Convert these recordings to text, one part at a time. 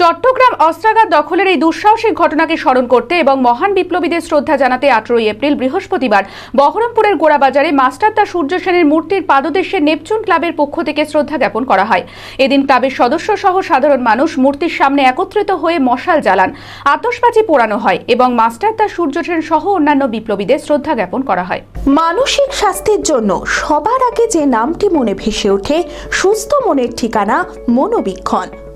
চট্টগ্রাম অস্ত্রাগার দখলের এই দুঃসাহসিক ঘটনাকে স্মরণ করতে এবং মহান বিপ্লবীদের শ্রদ্ধা জানাতে আঠেরোই এপ্রিল বৃহস্পতিবার বহরমপুরের গোড়াবাজারে মাস্টারদা সূর্য সেনের মূর্তির পাদদেশে নেপচুন ক্লাবের পক্ষ থেকে শ্রদ্ধা জ্ঞাপন করা হয়। এদিন ক্লাবের সদস্য সহ সাধারণ মানুষ মূর্তির সামনে একত্রিত হয়ে মশাল জ্বালান, আতশবাজি পোড়ানো হয় এবং মাস্টারদা সূর্য সেন সহ অন্যান্য বিপ্লবীদের শ্রদ্ধা জ্ঞাপন করা হয়। মানসিক স্বাস্থ্যের জন্য সবার আগে যে নামটি মনে ভেসে ওঠে, সুস্থ মনের ঠিকানা মনোবীক্ষণ।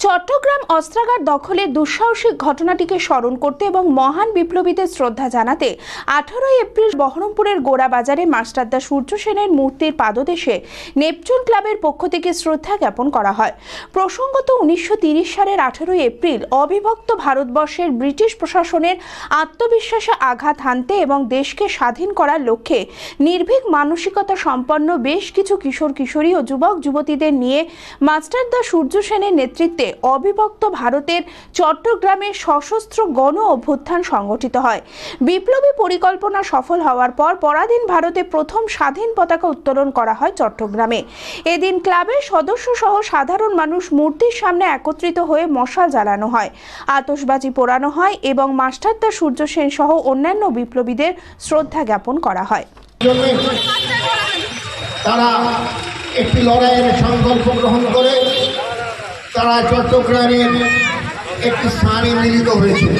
Chittagong অস্ত্রাগার দখলের দুঃসাহসিক ঘটনাটিকে স্মরণ করতে এবং মহান বিপ্লবীদের শ্রদ্ধা জানাতে আঠারোই এপ্রিল বহরমপুরের গোড়াবাজারে মাস্টারদা সূর্য সেনের মূর্তির পাদদেশে নেপচুন ক্লাবের পক্ষ থেকে শ্রদ্ধা জ্ঞাপন করা হয়। প্রসঙ্গত উনিশশো সালের আঠারোই এপ্রিল অবিভক্ত ভারতবর্ষের ব্রিটিশ প্রশাসনের আত্মবিশ্বাসে আঘাত হানতে এবং দেশকে স্বাধীন করার লক্ষ্যে নির্ভীক মানসিকতা সম্পন্ন বেশ কিছু কিশোর কিশোরী ও যুবক যুবতীদের নিয়ে মাস্টারদা সূর্য সেনের নেতৃত্বে অবিভক্ত ভারতের চট্টগ্রামে সশস্ত্র গণ অভ্যুত্থান সংগঠিত হয়। বিপ্লবী পরিকল্পনা সফল হওয়ার পর পরাধীন ভারতে প্রথম স্বাধীন পতাকা উত্তোলন করা হয় চট্টগ্রামে। এদিন ক্লাবের সদস্য সহ সাধারণ মানুষ মূর্তির সামনে একত্রিত হয়ে মশাল জ্বালানো হয়। আতশবাজি পোড়ানো হয় এবং মাস্টারদা সূর্য সেন সহ অন্যান্য বিপ্লবীদের শ্রদ্ধা জ্ঞাপন করা হয়। তারা একটি লড়াইয়ের সংকল্প গ্রহণ করে তারা চট্টগ্রামের একটি স্থানে মিলিত হয়েছিল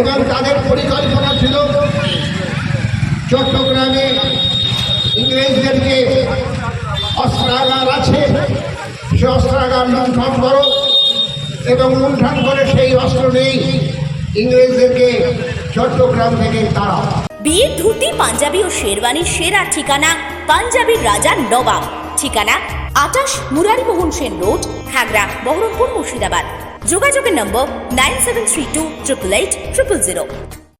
এবং তাদের পরিকল্পনা ছিল চট্টগ্রামে ইংরেজদেরকে অস্ত্রাগার আছে, সে অস্ত্রাগার লুণ্ঠন করো এবং লুণ্ঠন করে সেই অস্ত্র নেই ইংরেজদেরকে চট্টগ্রাম থেকে তারা বিয়ের ধুতি, পাঞ্জাবি ও শেরওয়ানির সেরা ঠিকানা পাঞ্জাবির রাজা নবাব। ঠিকানা আটাশ মুরারিমোহন সেন রোড খাগড়া বহরমপুর মুর্শিদাবাদ। যোগাযোগের নম্বর nine seven three two triple eight triple zero.